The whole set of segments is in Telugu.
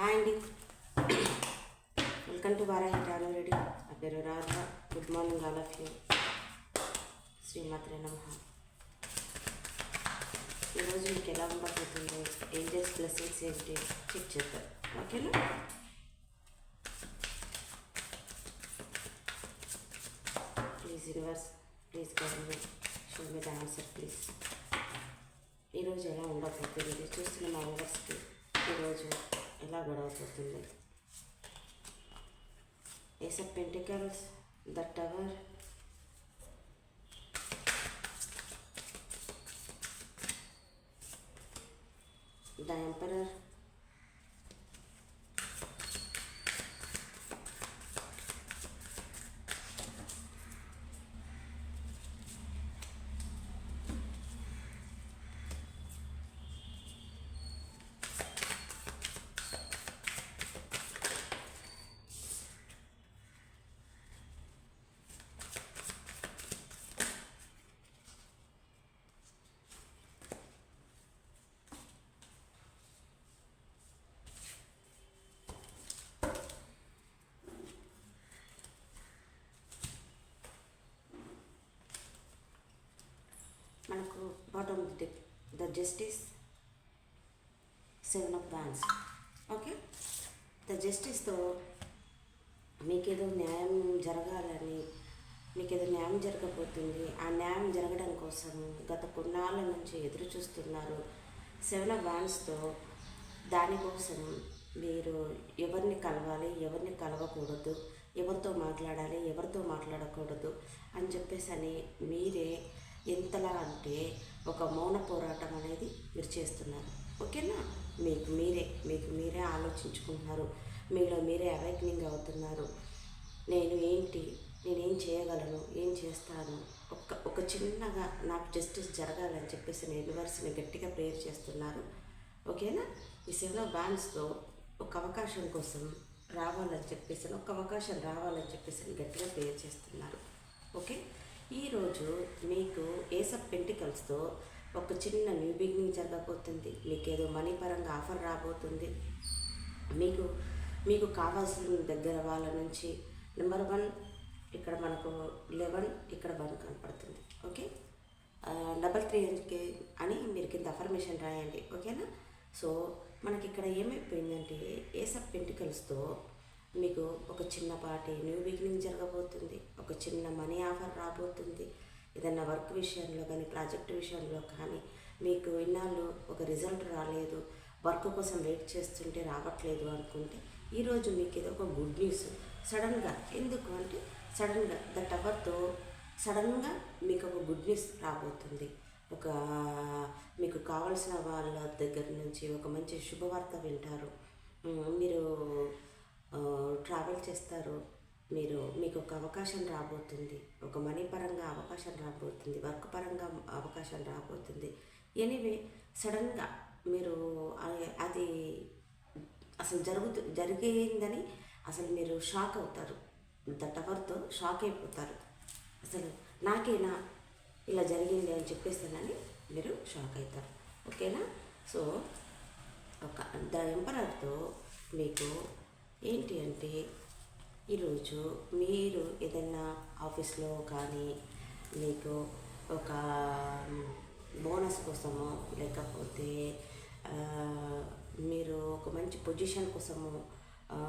హాయ్ అండి. Welcome to Varahi travel ready నా పేరు Radha. Good morning all of you. శ్రీమాత్రే నమ. ఈరోజు మీకు ఎలా ఉండబోతుందో ఏంజల్స్ బ్లెస్సింగ్స్ ఏంటి చెక్ చేద్దాం. ఓకేనా please reverse please government show me the answer please ఈరోజు ఎలా ఉండబోతుంది చూస్తున్న మా ఊవర్స్కి ఈరోజు ఎలా గడవబోతుంది ace of pentacles the tower the మనకు bottom the justice seven of bans okay the జస్టిస్తో మీకేదో న్యాయం జరగాలని మీకేదో న్యాయం జరగబోతుంది. ఆ న్యాయం జరగడం కోసం గత కొన్నాళ్ళ నుంచి ఎదురు చూస్తున్నారు సెవెన్ ఆఫ్ బ్యాన్స్తో దానికోసం మీరు ఎవరిని కలవాలి ఎవరిని కలవకూడదు ఎవరితో మాట్లాడాలి ఎవరితో మాట్లాడకూడదు అని చెప్పేసి అని మీరే ఎంతలా అంటే ఒక మౌన పోరాటం అనేది మీరు చేస్తున్నారు. ఓకేనా? మీకు మీరే మీకు మీరే ఆలోచించుకుంటున్నారు. మీలో మీరే అవేక్నింగ్ అవుతున్నారు. నేను ఏంటి నేనేం చేయగలను ఏం చేస్తాను? ఒక్క ఒక చిన్నగా నాకు జస్టిస్ జరగాలని చెప్పేసి నేను యూనివర్స్ని గట్టిగా ప్రేయర్ చేస్తున్నారు. ఓకేనా? ఈ సెవెన్ బ్యాన్స్తో ఒక అవకాశం కోసం రావాలని చెప్పేసి ఒక అవకాశం రావాలని చెప్పేసి గట్టిగా ప్రేయర్ చేస్తున్నారు. ఓకే? ఈరోజు మీకు ఏసప్ పెంటికల్స్తో ఒక చిన్న న్యూ బిగినింగ్ జరగబోతుంది. మీకు ఏదో మనీ పరంగా ఆఫర్ రాబోతుంది. మీకు మీకు కావాల్సిన దగ్గర వాళ్ళ నుంచి నెంబర్ వన్ ఇక్కడ మనకు లెవెన్ ఇక్కడ వన్ కనపడుతుంది. ఓకే? డబల్ త్రీ కే అని మీరు కింద అఫర్మేషన్ రాయండి. ఓకేనా? సో మనకి ఇక్కడ ఏమైపోయిందంటే ఏసప్ పెంటికల్స్తో మీకు ఒక చిన్నపాటి న్యూ బిగినింగ్ జరగబోతుంది. ఒక చిన్న మనీ ఆఫర్ రాబోతుంది. ఏదైనా వర్క్ విషయంలో కానీ ప్రాజెక్ట్ విషయంలో కానీ మీకు ఇన్నాళ్ళు ఒక రిజల్ట్ రాలేదు. వర్క్ కోసం వెయిట్ చేస్తుంటే రావట్లేదు అనుకుంటే ఈరోజు మీకు ఇది ఒక గుడ్ న్యూస్. సడన్గా ఎందుకు అంటే సడన్గా ద టవర్తో సడన్గా మీకు ఒక గుడ్ న్యూస్ రాబోతుంది. ఒక మీకు కావలసిన వాళ్ళ దగ్గర నుంచి ఒక మంచి శుభవార్త వింటారు. మీరు ట్రావెల్ చేస్తారు. మీరు మీకు ఒక అవకాశం రాబోతుంది. ఒక మనీ పరంగా అవకాశం రాబోతుంది. వర్క్ పరంగా అవకాశం రాబోతుంది. ఎనీవే సడన్గా మీరు అది అసలు జరుగుతు జరిగిందని అసలు మీరు షాక్ అవుతారు. ద టవర్తో షాక్ అయిపోతారు. అసలు నాకేనా ఇలా జరిగింది అని చెప్పేస్తానని మీరు షాక్ అవుతారు. ఓకేనా సో ఒక ద ఎంపరర్తో మీకు ఏంటి అంటే ఈరోజు మీరు ఏదైనా ఆఫీస్లో కానీ మీకు ఒక బోనస్ కోసము లేకపోతే మీరు ఒక మంచి పొజిషన్ కోసము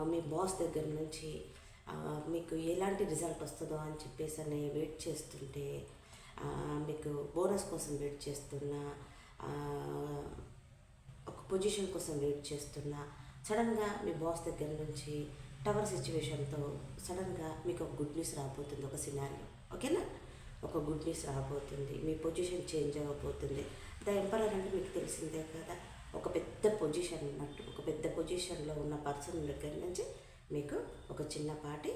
మీ బాస్ దగ్గర నుంచి మీకు ఎలాంటి రిజల్ట్ వస్తుందో అని చెప్పేసి అని వెయిట్ చేస్తుంటే మీకు బోనస్ కోసం వెయిట్ చేస్తున్నా ఒక పొజిషన్ కోసం వెయిట్ చేస్తున్నా సడన్గా మీ బాస్ దగ్గర నుంచి టవర్ సిచ్యువేషన్తో సడన్గా మీకు ఒక గుడ్ న్యూస్ రాబోతుంది ఒక సినారియో. ఓకేనా? ఒక గుడ్ న్యూస్ రాబోతుంది మీ పొజిషన్ చేంజ్ అవ్వబోతుంది. ద ఎంపరర్ అంటే మీకు తెలిసిందే కదా ఒక పెద్ద పొజిషన్ ఉన్నట్టు ఒక పెద్ద పొజిషన్లో ఉన్న పర్సన్ దగ్గర నుంచి మీకు ఒక చిన్నపాటి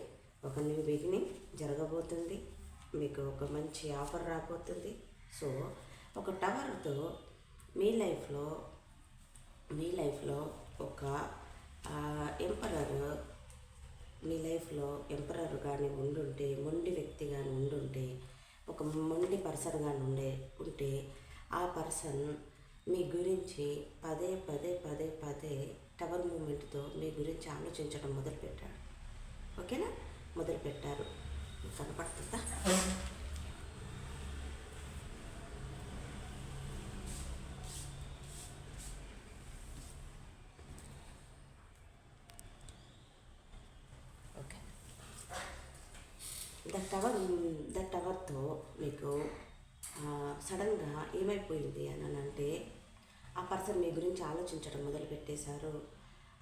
ఒక న్యూ బిగినింగ్ జరగబోతుంది. మీకు ఒక మంచి ఆఫర్ రాబోతుంది. సో ఒక టవర్తో మీ లైఫ్లో మీ లైఫ్లో ఒక ఎంపరర్ మీ లైఫ్లో ఎంపరర్ కానీ ఉండుంటే మొండి వ్యక్తి కానీ ఉండుంటే ఒక మొండి పర్సన్ కానీ ఉండే ఉంటే ఆ పర్సన్ మీ గురించి పదే పదే పదే పదే టవర్ మూమెంట్తో మీ గురించి ఆలోచించడం మొదలుపెట్టాడు. ఓకేనా? మొదలుపెట్టారు. కనపడుతుందా ఓకే ద టవర్ ద టవర్తో మీకు సడన్గా ఏమైపోయింది అని అంటే ఆ పర్సన్ మీ గురించి ఆలోచించడం మొదలుపెట్టేశారు.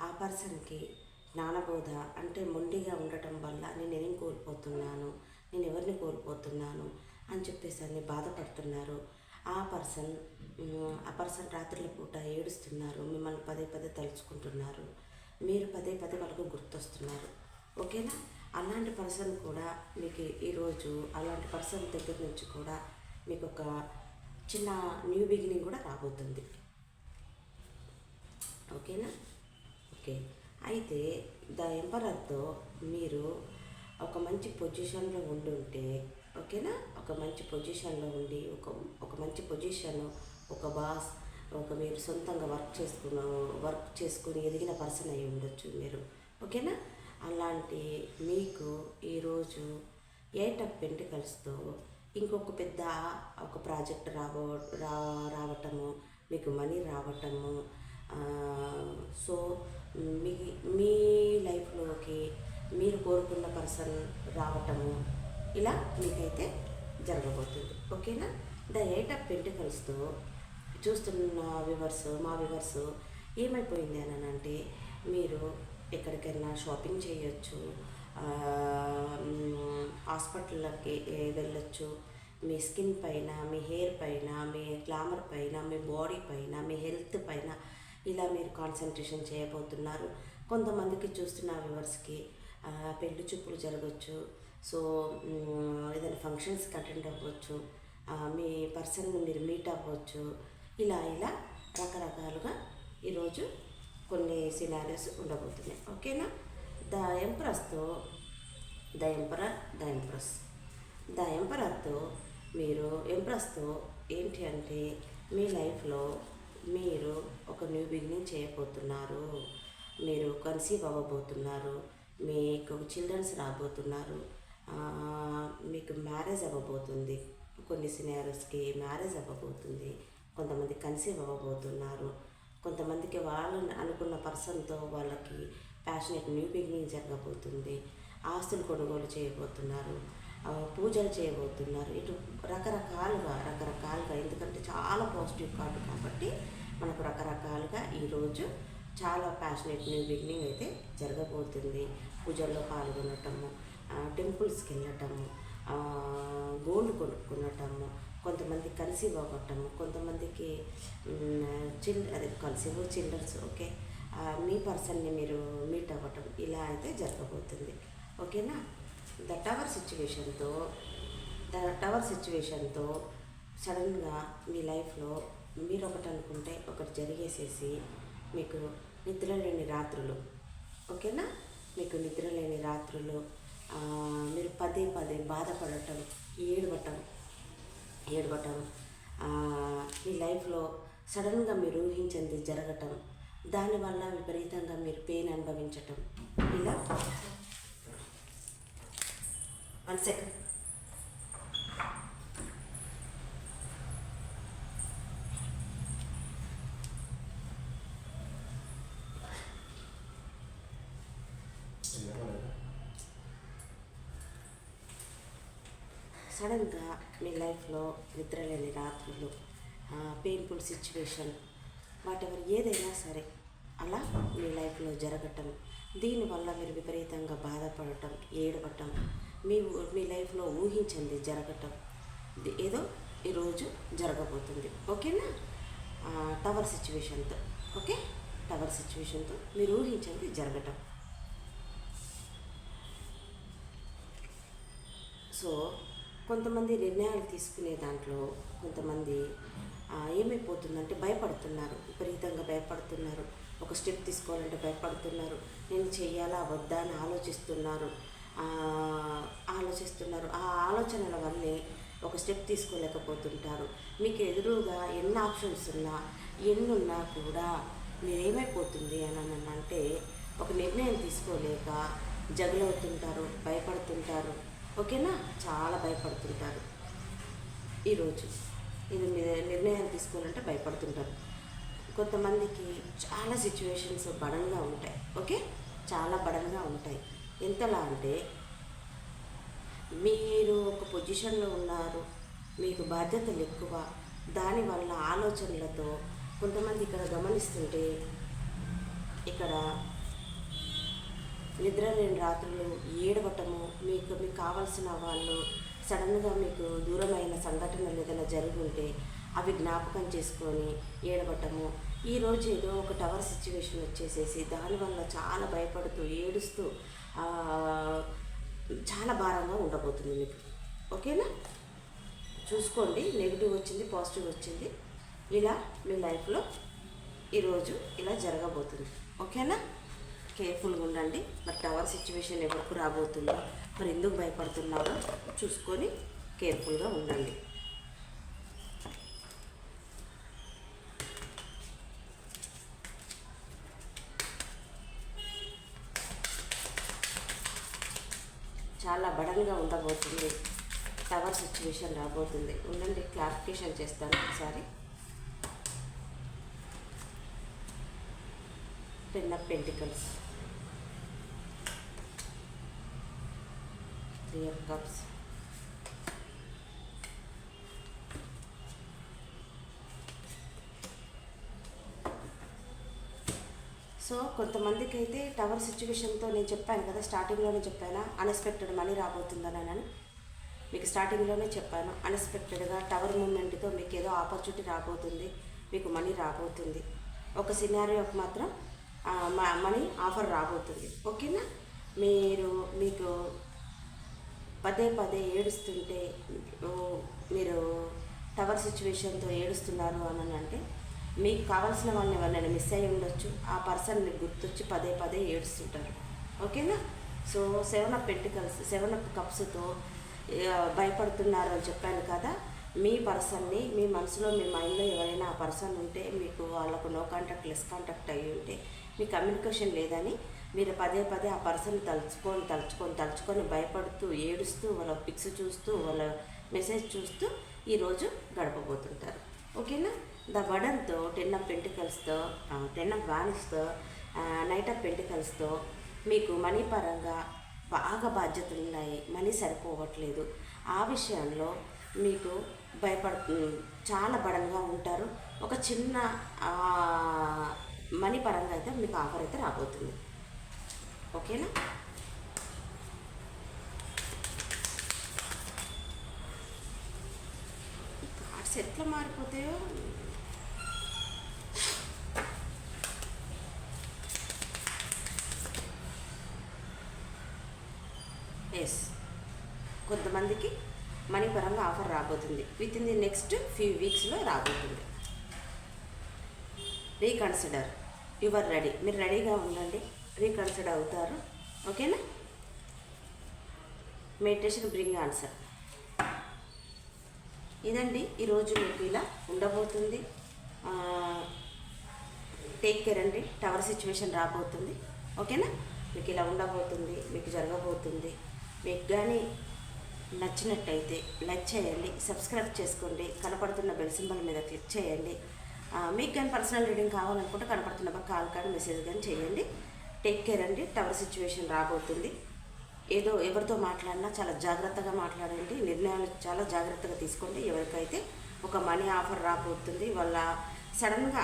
ఆ పర్సన్కి జ్ఞానబోధ అంటే మొండిగా ఉండటం వల్ల నేను ఏం కోల్పోతున్నాను? నేను ఎవరిని కోల్పోతున్నాను? అని చెప్పేసి అని బాధపడుతున్నారు. ఆ పర్సన్ ఆ పర్సన్ రాత్రుల పూట ఏడుస్తున్నారు. మిమ్మల్ని పదే పదే తలుచుకుంటున్నారు. మీరు పదే పదే వాళ్ళకు గుర్తొస్తున్నారు. ఓకేనా? అలాంటి పర్సన్ కూడా మీకు ఈరోజు అలాంటి పర్సన్ దగ్గర నుంచి కూడా మీకు ఒక చిన్న న్యూ బిగినింగ్ కూడా రాబోతుంది. ఓకేనా? ఓకే. అయితే ద ఎంపరర్తో మీరు ఒక మంచి పొజిషన్లో ఉండి ఉంటే ఓకేనా? ఒక మంచి పొజిషన్లో ఉండి ఒక ఒక మంచి పొజిషన్ ఒక బాస్ ఒక మీరు సొంతంగా వర్క్ చేసుకున్న వర్క్ చేసుకుని ఎదిగిన పర్సన్ అయి ఉండొచ్చు మీరు. ఓకేనా? అలాంటి మీకు ఈరోజు ఎయిట్ ఆఫ్ పెంటికల్స్తో ఇంకొక పెద్ద ఒక ప్రాజెక్ట్ రాబో రా రావటము మీకు మనీ రావటము సో మీ మీ లైఫ్లోకి మీరు కోరుకున్న పర్సన్ రావటము ఇలా మీకైతే జరగబోతుంది. ఓకేనా? ద ఎయిట్ ఆఫ్ పెంటికల్స్తో చూస్తున్న వివర్స్ మా వివర్స్ ఏమైపోయింది అని అంటే మీరు ఎక్కడికైనా షాపింగ్ చేయొచ్చు హాస్పిటల్కి వెళ్ళొచ్చు మీ స్కిన్ పైన మీ హెయిర్ పైన మీ గ్లామర్ పైన మీ బాడీ పైన మీ హెల్త్ పైన ఇలా మీరు కాన్సన్ట్రేషన్ చేయబోతున్నారు. కొంతమందికి చూస్తున్న వ్యూవర్స్కి పెళ్ళి చూపులు జరగచ్చు. సో ఏదైనా ఫంక్షన్స్కి అటెండ్ అవ్వచ్చు. మీ పర్సన్ మీరు మీట్ అవ్వచ్చు. ఇలా ఇలా రకరకాలుగా ఈరోజు కొన్ని సినారియోస్ ఉండబోతున్నాయి. ఓకేనా? The ఎంప్రస్తో the emperor the empress. The ఎంపరర్తో మీరు ఎంప్రస్తో ఏంటి అంటే మీ లైఫ్లో మీరు ఒక న్యూ బిగినింగ్ చేయబోతున్నారు. మీరు కన్సీవ్ అవ్వబోతున్నారు. మీకు చిల్డ్రన్స్ రాబోతున్నారు. మీకు మ్యారేజ్ అవ్వబోతుంది. కొన్ని సినారోస్కి మ్యారేజ్ అవ్వబోతుంది. కొంతమంది కన్సీవ్ అవ్వబోతున్నారు. కొంతమందికి వాళ్ళు అనుకున్న పర్సన్తో వాళ్ళకి ప్యాషనెట్ న్యూ బిగినింగ్ జరగబోతుంది. ఆస్తులు కొనుగోలు చేయబోతున్నారు. పూజలు చేయబోతున్నారు. ఇటు రకరకాలుగా రకరకాలుగా ఎందుకంటే చాలా పాజిటివ్ కార్డు కాబట్టి మనకు రకరకాలుగా ఈరోజు చాలా ప్యాషనెట్ న్యూ బిగినింగ్ అయితే జరగబోతుంది. పూజల్లో పాల్గొనటము టెంపుల్స్కి వెళ్ళటము గోల్డ్ కొనుక్కునటము కొంతమంది కలిసి పోగొట్టము కొంతమందికి చిల్ అదే కలిసి చిల్డ్రన్స్ ఓకే? మీ పర్సన్ని మీరు మీట్ అవ్వటం ఇలా అయితే జరగబోతుంది. ఓకేనా? ద టవర్ సిచ్యువేషన్తో ద టవర్ సిచ్యువేషన్తో సడన్గా మీ లైఫ్లో మీరు ఒకటి అనుకుంటే ఒకటి జరిగేసేసి మీకు నిద్ర లేని రాత్రులు ఓకేనా మీకు నిద్ర లేని రాత్రులు మీరు పదే పదే బాధపడటం ఏడవటం ఏడవటం మీ లైఫ్లో సడన్గా మీరు ఊహించింది జరగటం దానివల్ల విపరీతంగా మీరు పెయిన్ అనుభవించటం ఇలా? వన్ సెకండ్ సడన్గా మీ లైఫ్లో నిద్రలేని రాత్రులు పెయిన్ఫుల్ సిచ్యువేషన్ వాటెవర్ ఏదైనా సరే అలా మీ లైఫ్లో జరగటం దీనివల్ల మీరు విపరీతంగా బాధపడటం ఏడవటం మీ ఊ- మీ లైఫ్లో ఊహించండి జరగటం. ఏదో ఈరోజు జరగబోతుంది. ఓకేనా? టవర్ సిచ్యువేషన్తో. ఓకే? టవర్ సిచ్యువేషన్తో మీరు ఊహించండి జరగటం. సో కొంతమంది నిర్ణయాలు తీసుకునే దాంట్లో కొంతమంది ఏమైపోతుందంటే భయపడుతున్నారు. విపరీతంగా భయపడుతున్నారు. ఒక స్టెప్ తీసుకోవాలంటే భయపడుతున్నారు. నేను చేయాలా వద్దా? అని ఆలోచిస్తున్నారు. ఆలోచిస్తున్నారు. ఆ ఆలోచనల వల్లే ఒక స్టెప్ తీసుకోలేకపోతుంటారు. మీకు ఎదురుగా ఎన్ని ఆప్షన్స్ ఉన్నా ఎన్ని ఉన్నా కూడా మీరేమైపోతుంది అని అంటే ఒక నిర్ణయం తీసుకోలేక జగలవుతుంటారు భయపడుతుంటారు. ఓకేనా? చాలా భయపడుతుంటారు. ఈరోజు ఇది నిర్ణయాలు తీసుకోవాలంటే భయపడుతుంటారు. కొంతమందికి చాలా సిచ్యువేషన్స్ బడంగా ఉంటాయి. ఓకే? చాలా బడంగా ఉంటాయి. ఎంతలా అంటే మీరు ఒక పొజిషన్లో ఉన్నారు మీకు బాధ్యతలు ఎక్కువ దానివల్ల ఆలోచనలతో కొంతమంది ఇక్కడ గమనిస్తుంటే ఇక్కడ నిద్ర లేని రాత్రులు ఏడవటము మీకు మీకు కావాల్సిన వాళ్ళు సడన్గా మీకు దూరమైన సంఘటనలు ఏదైనా జరుగుంటే అవి జ్ఞాపకం చేసుకొని ఏడవటము ఈరోజు ఏదో ఒక టవర్ సిచ్యువేషన్ వచ్చేసేసి దానివల్ల చాలా భయపడుతూ ఏడుస్తూ చాలా భారంగా ఉండబోతుంది మీకు. ఓకేనా? చూసుకోండి నెగిటివ్ వచ్చింది పాజిటివ్ వచ్చింది. ఇలా మీ లైఫ్లో ఈరోజు ఇలా జరగబోతుంది. ఓకేనా? కేర్ఫుల్గా ఉండండి. మరి టవర్ సిచ్యువేషన్ ఎవరికి రాబోతుందో మరి ఎందుకు భయపడుతున్నారో చూసుకొని కేర్ఫుల్గా ఉండండి. చాలా ఉండబోతుంది. టవర్ సిచ్యువేషన్ రాబోతుంది. ఉండండి క్లారిఫికేషన్ చేస్తాను ఒకసారి. Ten of pentacles three of cups so కొంతమందికి అయితే టవర్ సిచ్యువేషన్తో నేను చెప్పాను కదా స్టార్టింగ్లోనే చెప్పాను అన్ఎక్స్పెక్టెడ్ మనీ రాబోతుందని అని మీకు స్టార్టింగ్లోనే చెప్పాను అన్ఎక్స్పెక్టెడ్గా టవర్ మూమెంట్తో మీకు ఏదో ఆపర్చునిటీ రాబోతుంది మీకు మనీ రాబోతుంది. ఒక సినారియోకి మాత్రం మనీ ఆఫర్ రాబోతుంది. ఓకేనా? మీరు మీకు పదే పదే ఏడుస్తుంటే మీరు టవర్ సిచ్యువేషన్తో ఏడుస్తున్నారు అని అంటే మీకు కావాల్సిన వాళ్ళని ఎవరినైనా మిస్ అయ్యి ఉండొచ్చు. ఆ పర్సన్ మీకు గుర్తొచ్చి పదే పదే ఏడుస్తుంటారు. ఓకేనా? So seven of pentacles seven of కప్స్తో భయపడుతున్నారు అని చెప్పాను కదా. మీ పర్సన్ని మీ మనసులో మీ మైండ్లో ఎవరైనా ఆ పర్సన్ ఉంటే మీకు వాళ్ళకు నో కాంటాక్ట్ లెస్ కాంటాక్ట్ అయ్యి ఉంటే మీ కమ్యూనికేషన్ లేదని మీరు పదే పదే ఆ పర్సన్ తలుచుకొని తలుచుకొని తలుచుకొని భయపడుతూ ఏడుస్తూ వాళ్ళ పిక్స్ చూస్తూ వాళ్ళ మెసేజ్ చూస్తూ ఈరోజు గడపబోతుంటారు. ఓకేనా? ద వడన్తో టెన్ ఆఫ్ పెంటికల్స్తో టెన్ ఆఫ్ వానిస్తో నైట్ ఆఫ్ పెంటికల్స్తో మీకు మనీ పరంగా బాగా బాధ్యతలు ఉన్నాయి మనీ సరిపోవట్లేదు. ఆ విషయంలో మీకు భయపడు చాలా బడంగా ఉంటారు. ఒక చిన్న మనీ పరంగా అయితే మీకు ఆఫర్ అయితే రాబోతుంది. ఓకేనా? కార్డ్స్ ఎట్లా మారిపోతాయో ఎస్ కొంతమందికి మనీ పరంగా ఆఫర్ రాబోతుంది. With in the next few వీక్స్లో రాబోతుంది. రీకన్సిడర్ యువర్ రెడీ మీరు రెడీగా ఉండండి. రీకన్సిడర్ అవుతారు. ఓకేనా మెడిటేషన్ బ్రింగ్ ఆన్సర్ ఇదండి ఈరోజు మీకు ఇలా ఉండబోతుంది. టేక్ కేర్ అండి. టవర్ సిచ్యువేషన్ రాబోతుంది. ఓకేనా మీకు ఇలా ఉండబోతుంది. మీకు జరగబోతుంది. మీకు కానీ నచ్చినట్టయితే లైక్ చేయండి సబ్స్క్రైబ్ చేసుకోండి కనపడుతున్న బెల్ సింబల్ మీద క్లిక్ చేయండి. మీకు కానీ పర్సనల్ రీడింగ్ కావాలనుకుంటే కనపడుతున్న కాల్ కానీ మెసేజ్ కానీ చేయండి. టేక్ కేర్ అండి టవర్ సిచ్యువేషన్ రాబోతుంది. ఏదో ఎవరితో మాట్లాడినా చాలా జాగ్రత్తగా మాట్లాడండి నిర్ణయాలు చాలా జాగ్రత్తగా తీసుకోండి. ఎవరికైతే ఒక మనీ ఆఫర్ రాబోతుంది వాళ్ళ సడన్గా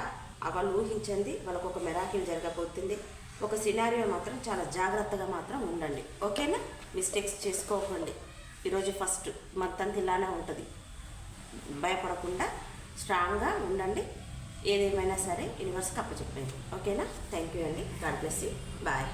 వాళ్ళు ఊహించండి వాళ్ళకు ఒక మెరాకిల్ జరగబోతుంది. ఒక సినారియో మాత్రం చాలా జాగ్రత్తగా మాత్రం ఉండండి. ఓకేనా? మిస్టేక్స్ చేసుకోకండి. ఈరోజు ఫస్ట్ మొత్తం ఇలానే ఉంటుంది. భయపడకుండా స్ట్రాంగ్గా ఉండండి. ఏదేమైనా సరే యూనివర్స్కి అప్పచెప్పండి ఓకేనా థ్యాంక్ యూ అండి. God bless you bye